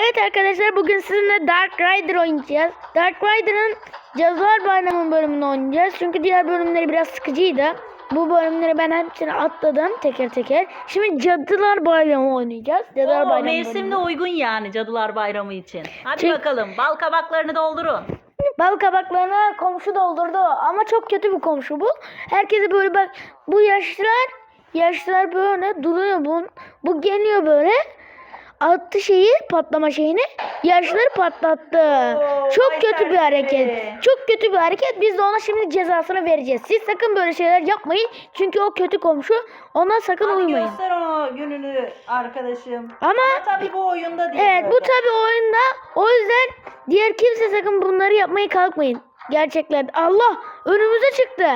Evet arkadaşlar bugün sizinle Dark Rider oynayacağız. Dark Rider'ın Cadılar Bayramı bölümünü oynayacağız. Çünkü diğer bölümleri biraz sıkıcıydı. Bu bölümleri ben hepsini atladım teker teker. Şimdi Cadılar Bayramı oynayacağız. Cadılar Oo, Bayramı mevsimle bölümü. uygun yani Cadılar Bayramı için. Hadi Çünkü- bakalım bal kabaklarını doldurun. Bal kabaklarına komşu doldurdu ama çok kötü bir komşu bu. Herkese böyle bak bu yaşlılar yaşlılar böyle duruyor bu. Bu geliyor böyle attı şeyi patlama şeyini yaşlıları patlattı. Oo, çok vay kötü bir hareket. Çok kötü bir hareket. Biz de ona şimdi cezasını vereceğiz. Siz sakın böyle şeyler yapmayın. Çünkü o kötü komşu. Ona sakın Hadi uymayın. göster ona gününü arkadaşım. Ama Ama tabii bu oyunda değil. Evet bu böyle. tabi oyunda. O yüzden diğer kimse sakın bunları yapmaya kalkmayın. Gerçekten. Allah önümüze çıktı.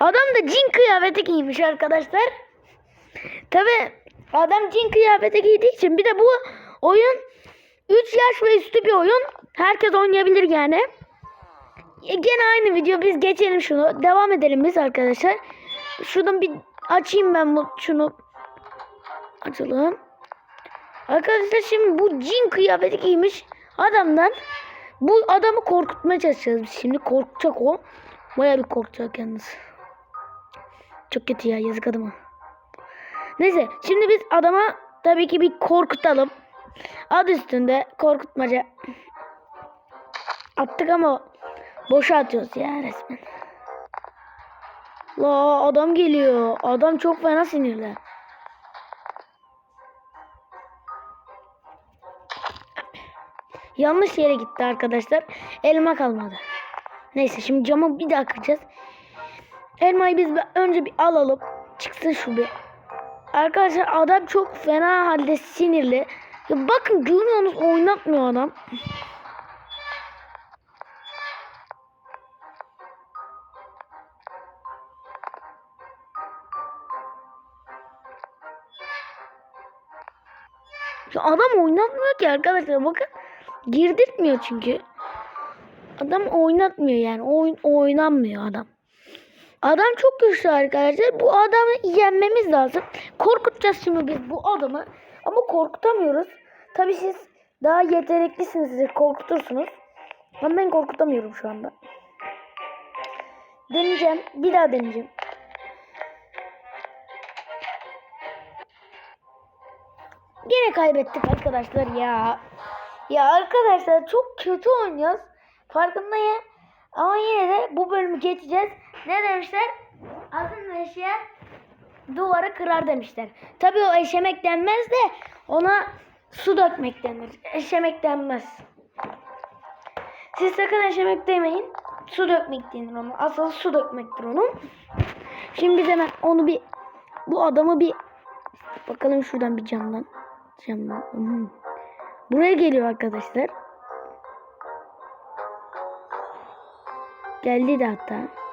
Adam da cin kıyafeti giymiş arkadaşlar. Tabi adam cin kıyafeti giydiği için bir de bu oyun 3 yaş ve üstü bir oyun. Herkes oynayabilir yani. E, Gene aynı video biz geçelim şunu. Devam edelim biz arkadaşlar. Şuradan bir açayım ben bu şunu. Açalım. Arkadaşlar şimdi bu cin kıyafeti giymiş adamdan bu adamı korkutmaya çalışacağız biz şimdi. Korkacak o. Baya bir korkacak yalnız. Çok kötü ya yazık adama. Neyse şimdi biz adama tabii ki bir korkutalım. Adı üstünde korkutmaca. Attık ama boşa atıyoruz ya resmen. La adam geliyor. Adam çok fena sinirli. Yanlış yere gitti arkadaşlar. Elma kalmadı. Neyse şimdi camı bir daha kıracağız. Elmayı biz önce bir alalım. Çıksın şu bir. Arkadaşlar adam çok fena halde sinirli. Ya bakın görüyorsunuz oynatmıyor adam. Ya adam oynatmıyor ki arkadaşlar bakın. Girdirtmiyor çünkü. Adam oynatmıyor yani. Oyun oynanmıyor adam. Adam çok güçlü arkadaşlar. Bu adamı yenmemiz lazım. Korkutacağız şimdi biz bu adamı. Ama korkutamıyoruz. Tabii siz daha yeteneklisiniz. Siz korkutursunuz. Ama ben korkutamıyorum şu anda. Deneyeceğim. Bir daha deneyeceğim. Yine kaybettik arkadaşlar ya. Ya arkadaşlar çok kötü oynuyoruz. Farkındayım. Ama yine de bu bölümü geçeceğiz. Ne demişler? Aslında eşeğe duvarı kırar demişler. Tabii o eşemek denmez de ona su dökmek denir. Eşemek denmez. Siz sakın eşemek demeyin. Su dökmek denir ona. Asıl su dökmektir onun. Şimdi hemen onu bir bu adamı bir bakalım şuradan bir camdan. Camdan. Hmm. Buraya geliyor arkadaşlar. Geldi de hatta.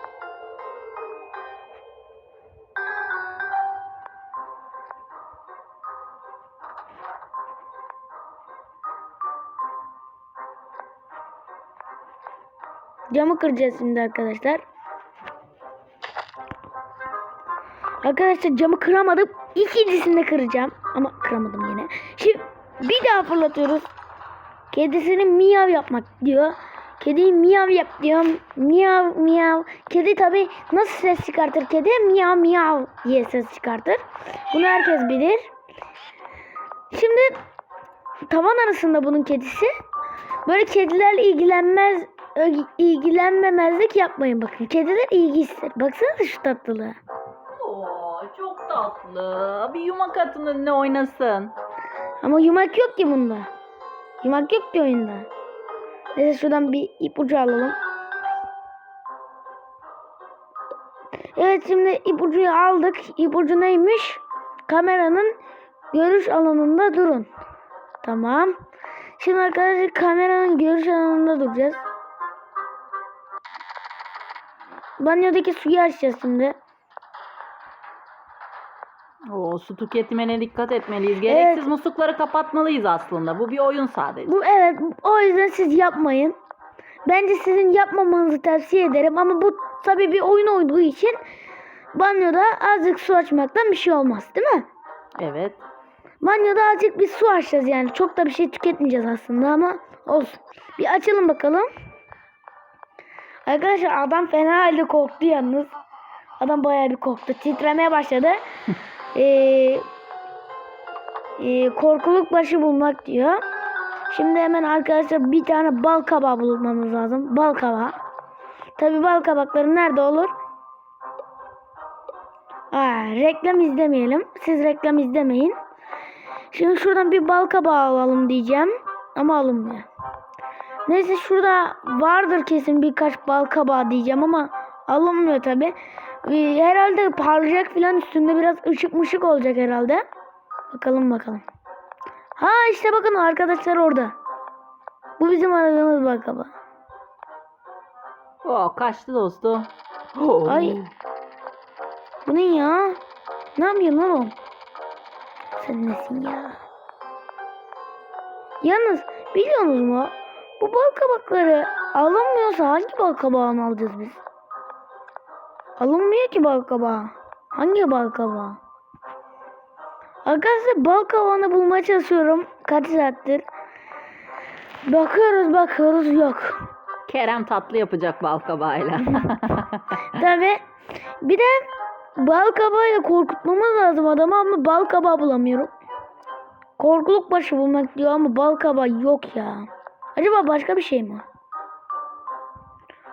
Camı kıracağız şimdi arkadaşlar. Arkadaşlar camı kıramadım. İkincisini de kıracağım. Ama kıramadım yine. Şimdi bir daha fırlatıyoruz. Kedisini miyav yapmak diyor. Kediyi miyav yap diyor. Miyav miyav. Kedi tabi nasıl ses çıkartır kedi? Miyav miyav diye ses çıkartır. Bunu herkes bilir. Şimdi tavan arasında bunun kedisi. Böyle kedilerle ilgilenmez ilgilenmemezlik yapmayın bakın. Kediler ilgi ister. Baksanıza şu tatlılığa. Oo, çok tatlı. Bir yumak atın önüne oynasın. Ama yumak yok ki bunda. Yumak yok ki oyunda. Neyse şuradan bir ipucu alalım. Evet şimdi ipucuyu aldık. İpucu neymiş? Kameranın görüş alanında durun. Tamam. Şimdi arkadaşlar kameranın görüş alanında duracağız. Banyodaki suyu açacağız şimdi. Oo, su tüketimine dikkat etmeliyiz. Gereksiz muslukları kapatmalıyız aslında. Bu bir oyun sadece. Bu evet o yüzden siz yapmayın. Bence sizin yapmamanızı tavsiye ederim ama bu tabii bir oyun olduğu için banyoda azıcık su açmaktan bir şey olmaz değil mi? Evet. Banyoda azıcık bir su açacağız yani. Çok da bir şey tüketmeyeceğiz aslında ama olsun. Bir açalım bakalım. Arkadaşlar adam fena halde korktu yalnız. Adam bayağı bir korktu. Titremeye başladı. Ee, e, korkuluk başı bulmak diyor. Şimdi hemen arkadaşlar bir tane bal kabağı bulmamız lazım. Bal kabağı. Tabi bal kabakları nerede olur? Aa, reklam izlemeyelim. Siz reklam izlemeyin. Şimdi şuradan bir bal kabağı alalım diyeceğim. Ama alınmıyor. Neyse şurada vardır kesin birkaç bal kabağı diyeceğim ama alınmıyor tabi. Herhalde parlayacak filan üstünde biraz ışık mışık olacak herhalde. Bakalım bakalım. Ha işte bakın arkadaşlar orada. Bu bizim aradığımız bal kabağı. Oh, kaçtı dostum. Oh. Ay. Bu ne ya? Ne yapıyorsun oğlum? Sen nesin ya? Yalnız biliyorsunuz mu? Bu bal kabakları alınmıyorsa hangi bal kabağını alacağız biz? Alınmıyor ki bal kabağı. Hangi bal kabağı? Arkadaşlar bal kabağını bulmaya çalışıyorum. Kaç saattir. Bakıyoruz bakıyoruz yok. Kerem tatlı yapacak bal kabağıyla. Tabi bir de bal kabağıyla korkutmamız lazım adamı ama bal kabağı bulamıyorum. Korkuluk başı bulmak diyor ama bal kabağı yok ya. Acaba başka bir şey mi?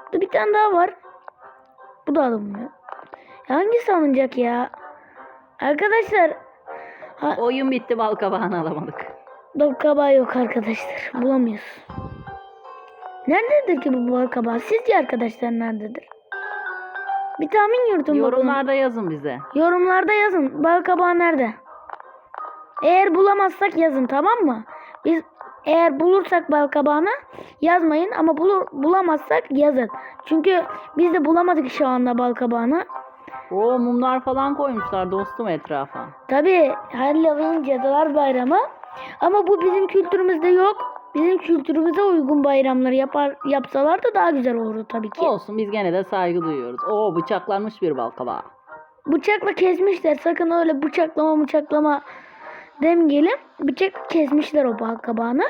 Burada bir tane daha var. Bu da alınmıyor. Ya Hangisi alınacak ya? Arkadaşlar ha, Oyun bitti bal kabağını alamadık. bal kabağı yok arkadaşlar. Bulamıyoruz. Nerededir ki bu bal kabağı? Sizce arkadaşlar nerededir? Bir tahmin yürütün bakalım. Yorumlarda yazın bize. Yorumlarda yazın. Bal kabağı nerede? Eğer bulamazsak yazın tamam mı? Biz eğer bulursak bal kabağını yazmayın ama bulur, bulamazsak yazın. Çünkü biz de bulamadık şu anda bal kabağını. O mumlar falan koymuşlar dostum etrafa. Tabi Halloween Cadılar Bayramı. Ama bu bizim kültürümüzde yok. Bizim kültürümüze uygun bayramları yapar yapsalar da daha güzel olurdu tabii ki. Olsun biz gene de saygı duyuyoruz. Oo bıçaklanmış bir bal kabağı. Bıçakla kesmişler. Sakın öyle bıçaklama bıçaklama demeyelim. Bıçak kesmişler o bal kabağını.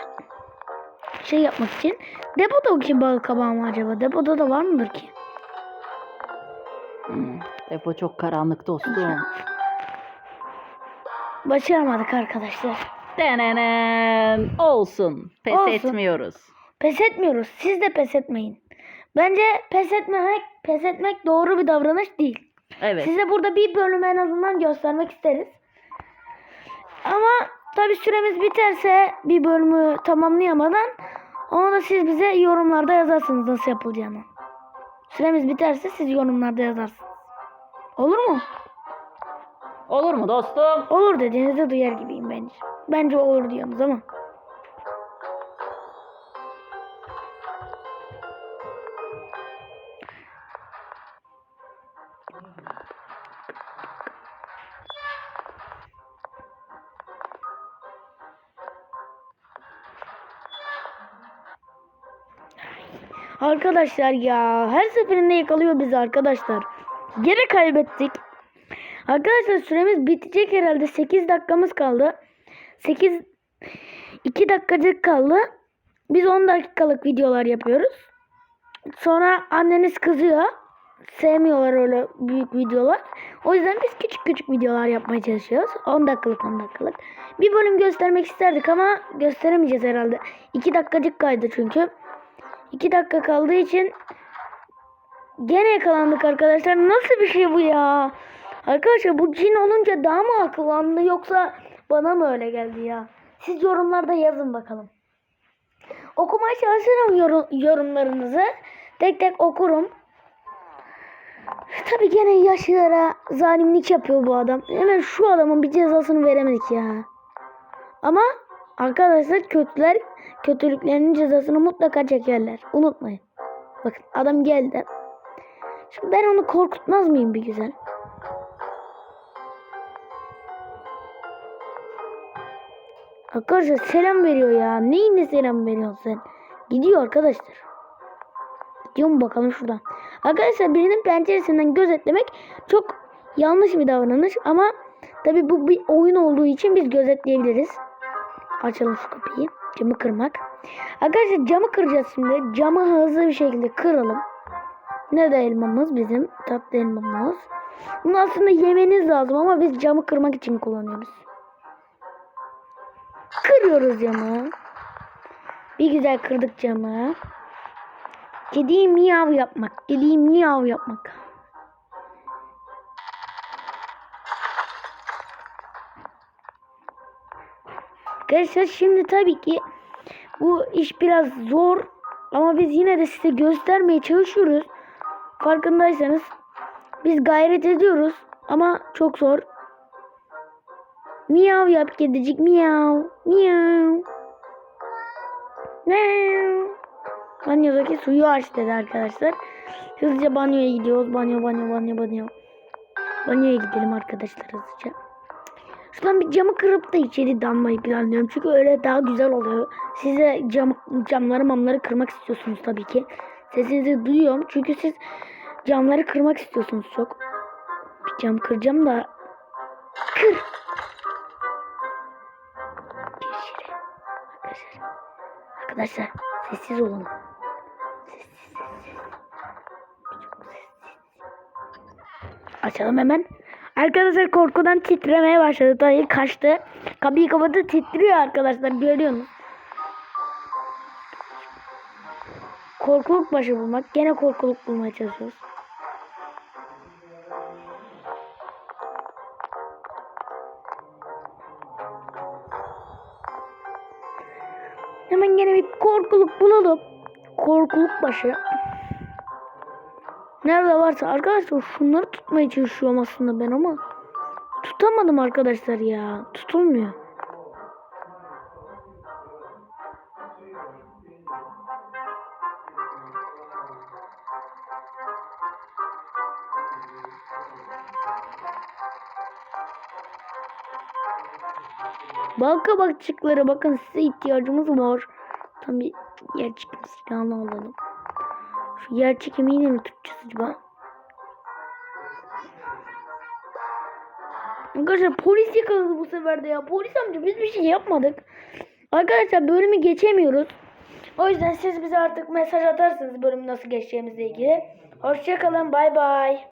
Şey yapmak için. Depoda ki bal kabağı mı acaba? Depoda da var mıdır ki? Hmm, Depo çok karanlık dostum. Başaramadık arkadaşlar. Denenen olsun. Pes Olsun. etmiyoruz. Pes etmiyoruz. Siz de pes etmeyin. Bence pes etmemek, pes etmek doğru bir davranış değil. Evet. Size burada bir bölüm en azından göstermek isteriz. Ama tabi süremiz biterse bir bölümü tamamlayamadan onu da siz bize yorumlarda yazarsınız nasıl yapılacağını. Süremiz biterse siz yorumlarda yazarsınız. Olur mu? Olur mu dostum? Olur dediğinizde duyar gibiyim bence. Bence olur diyorsunuz ama. Arkadaşlar ya her seferinde yakalıyor bizi arkadaşlar. Geri kaybettik. Arkadaşlar süremiz bitecek herhalde. 8 dakikamız kaldı. 8 2 dakikacık kaldı. Biz 10 dakikalık videolar yapıyoruz. Sonra anneniz kızıyor. Sevmiyorlar öyle büyük videolar. O yüzden biz küçük küçük videolar yapmaya çalışıyoruz. 10 dakikalık 10 dakikalık. Bir bölüm göstermek isterdik ama gösteremeyeceğiz herhalde. 2 dakikacık kaydı çünkü. 2 dakika kaldığı için gene yakalandık arkadaşlar. Nasıl bir şey bu ya? Arkadaşlar bu cin olunca daha mı akıllandı yoksa bana mı öyle geldi ya? Siz yorumlarda yazın bakalım. Okumaya çalışırım yorum, yorumlarınızı. Tek tek okurum. Tabi gene yaşlılara zalimlik yapıyor bu adam. Hemen şu adamın bir cezasını veremedik ya. Ama arkadaşlar kötüler kötülüklerinin cezasını mutlaka çekerler. Unutmayın. Bakın adam geldi. Şimdi ben onu korkutmaz mıyım bir güzel? Arkadaşlar selam veriyor ya. Neyine selam veriyorsun sen? Gidiyor arkadaşlar. Gidiyor mu bakalım şuradan. Arkadaşlar birinin penceresinden gözetlemek çok yanlış bir davranış ama Tabi bu bir oyun olduğu için biz gözetleyebiliriz. Açalım şu kapıyı. Camı kırmak. Arkadaşlar camı kıracağız şimdi. Camı hızlı bir şekilde kıralım. Nerede elmamız? Bizim tatlı elmamız. Bunu aslında yemeniz lazım ama biz camı kırmak için kullanıyoruz. Kırıyoruz camı. Bir güzel kırdık camı. Kediyi miyav yapmak. Kediyi miyav yapmak. Arkadaşlar şimdi tabii ki bu iş biraz zor ama biz yine de size göstermeye çalışıyoruz. Farkındaysanız biz gayret ediyoruz ama çok zor. Miyav yap kedicik miyav miyav. Miyav. Banyodaki suyu aç dedi arkadaşlar. Hızlıca banyoya gidiyoruz. Banyo banyo banyo banyo. Banyoya gidelim arkadaşlar hızlıca. Şuradan bir camı kırıp da içeri dalmayı planlıyorum. Çünkü öyle daha güzel oluyor. Size cam, camları mamları kırmak istiyorsunuz tabii ki. Sesinizi duyuyorum. Çünkü siz camları kırmak istiyorsunuz çok. Bir cam kıracağım da. Kır. İçeri. Arkadaşlar. Arkadaşlar sessiz olun. Açalım hemen. Arkadaşlar korkudan titremeye başladı. Dayı kaçtı. Kapıyı kapattı titriyor arkadaşlar görüyorsunuz. Korkuluk başı bulmak. Gene korkuluk bulmaya çalışıyoruz. Hemen gene bir korkuluk bulalım. Korkuluk başı. Nerede varsa arkadaşlar şunları tutmaya çalışıyorum aslında ben ama tutamadım arkadaşlar ya. Tutulmuyor. Bal kabakçıkları bakın size ihtiyacımız var. Tam bir yer çekimi silahını alalım. Şu yer çekimiyle mi tutacağız acaba? Arkadaşlar polis yakaladı bu sefer de ya. Polis amca biz bir şey yapmadık. Arkadaşlar bölümü geçemiyoruz. O yüzden siz bize artık mesaj atarsınız bölümü nasıl geçeceğimizle ilgili. Hoşçakalın bay bay.